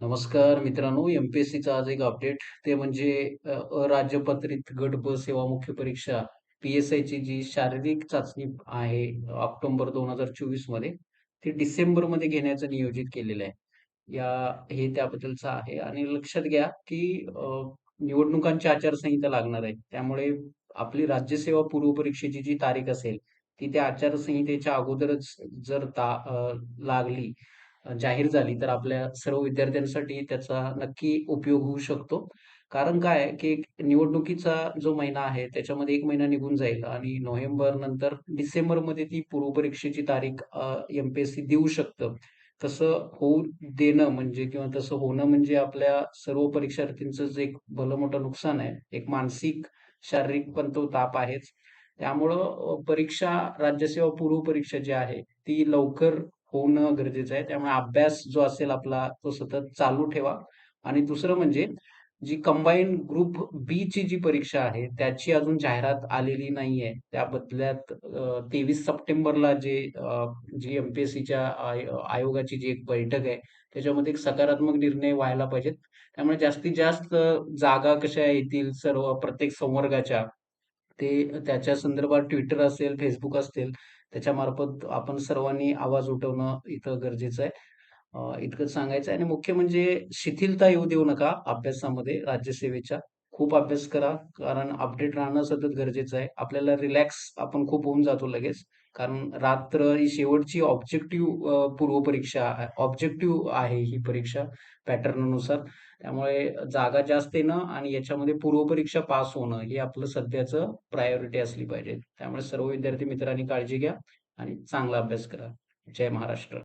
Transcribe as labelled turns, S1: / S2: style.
S1: नमस्कार मित्रांनो M P S सीचा आज एक अपडेट ते म्हणजे अराज्यपत्रित गट ब सेवा मुख्य परीक्षा पी एस आयची जी शारीरिक चाचणी आहे ऑक्टोबर दोन हजार चोवीसमध्ये ती डिसेंबरमध्ये घेण्याचं नियोजित केलेलं आहे. या हे त्याबद्दलचं आहे. आणि लक्षात घ्या की निवडणुकांची आचारसंहिता लागणार आहे त्यामुळे आपली राज्यसेवा पूर्व परीक्षेची जी तारीख असेल ती त्या आचारसंहितेच्या अगोदरच जर ता लागली जाहीर झाली तर आपल्या सर्व विद्यार्थ्यांसाठी त्याचा नक्की उपयोग होऊ शकतो. कारण काय की निवडणुकीचा जो महिना आहे त्याच्यामध्ये एक महिना निघून जाईल आणि नोव्हेंबर नंतर डिसेंबरमध्ये ती पूर्वपरीक्षेची तारीख एमपीएससी एम-पी-एस-सी देऊ शकतं. तसं होऊ देणं म्हणजे किंवा तसं होणं म्हणजे आपल्या सर्व परीक्षार्थींचं जे एक भलं मोठं नुकसान आहे. एक मानसिक, शारीरिक पण तो ताप आहेच. त्यामुळं परीक्षा राज्यसेवा पूर्व परीक्षा जी आहे ती लवकर होणं गरजेचं आहे. त्यामुळे अभ्यास जो असेल आपला तो सतत चालू ठेवा आणि दुसरं म्हणजे जी कंबाईन ग्रुप बी ची जी परीक्षा आहे त्याची अजून जाहिरात आलेली नाहीये. त्या बदल्यात तेवीस सप्टेंबरला जे जी एम-पी-एस-सीच्या आयोगाची जी एक बैठक आहे त्याच्यामध्ये एक सकारात्मक निर्णय व्हायला पाहिजेत. त्यामुळे जास्तीत जास्त जागा कशा येतील सर्व प्रत्येक संवर्गाच्या ते त्याच्या संदर्भात ट्विटर असेल, फेसबुक असेल, त्याच्यामार्फत आपण सर्वांनी आवाज उठवणं इथं गरजेचं आहे. इतकं इतकंच सांगायचं आहे आणि मुख्य म्हणजे शिथिलता येऊ देऊ नका अभ्यासामध्ये राज्यसेवेच्या. खूप अभ्यास करा, कारण अपडेट राहणं सतत गरजेचं आहे. आपल्याला रिलॅक्स आपण खूप होऊन जातो लगेच. कारण रात्र ही शेवटची ऑब्जेक्टिव्ह पूर्व पूर्वपरीक्षा ऑब्जेक्टिव्ह आहे ही परीक्षा पॅटर्ननुसार. त्यामुळे जागा जास्त येणं आणि याच्यामध्ये पूर्वपरीक्षा पास होणं हे आपलं सध्याचं प्रायोरिटी असली पाहिजे. त्यामुळे सर्व विद्यार्थी मित्रांनी काळजी घ्या आणि चांगला अभ्यास करा. जय महाराष्ट्र.